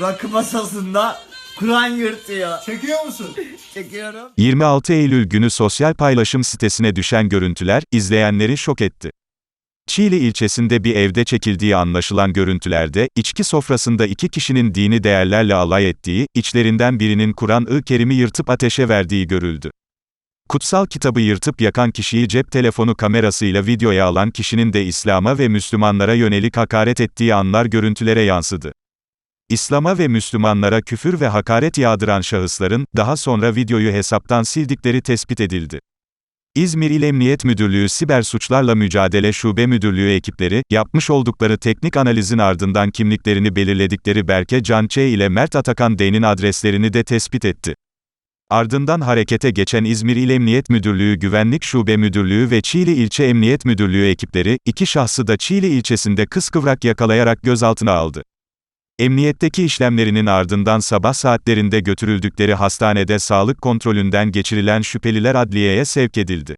Rakı masasında Kur'an yırtıyor. Çekiyor musun? Çekiyorum. 26 Eylül günü sosyal paylaşım sitesine düşen görüntüler, izleyenleri şok etti. Çiğli ilçesinde bir evde çekildiği anlaşılan görüntülerde, içki sofrasında iki kişinin dini değerlerle alay ettiği, içlerinden birinin Kur'an-ı Kerim'i yırtıp ateşe verdiği görüldü. Kutsal kitabı yırtıp yakan kişiyi cep telefonu kamerasıyla videoya alan kişinin de İslam'a ve Müslümanlara yönelik hakaret ettiği anlar görüntülere yansıdı. İslam'a ve Müslümanlara küfür ve hakaret yağdıran şahısların, daha sonra videoyu hesaptan sildikleri tespit edildi. İzmir İl Emniyet Müdürlüğü Siber Suçlarla Mücadele Şube Müdürlüğü ekipleri, yapmış oldukları teknik analizin ardından kimliklerini belirledikleri Berke Can Ç. ile Mert Atakan D'nin adreslerini de tespit etti. Ardından harekete geçen İzmir İl Emniyet Müdürlüğü Güvenlik Şube Müdürlüğü ve Çiğli İlçe Emniyet Müdürlüğü ekipleri, iki şahsı da Çiğli ilçesinde kıskıvrak yakalayarak gözaltına aldı. Emniyetteki işlemlerinin ardından sabah saatlerinde götürüldükleri hastanede sağlık kontrolünden geçirilen şüpheliler adliyeye sevk edildi.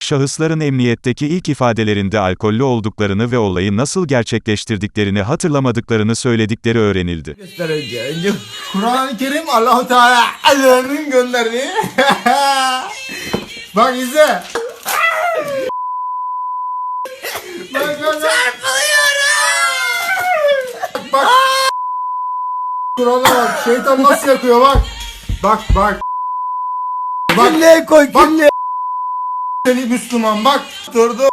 Şahısların emniyetteki ilk ifadelerinde alkollü olduklarını ve olayı nasıl gerçekleştirdiklerini hatırlamadıklarını söyledikleri öğrenildi. Kur'an-ı Kerim Allahu Teala Allah'ın gönderdiği. bak izle. bak bak bak. Bak. Kur'an'a bak. Şeytan nasıl yakıyor bak. Bak bak. Bak külleye koy Bak. külleye. seni Müslüman bak. Durdu.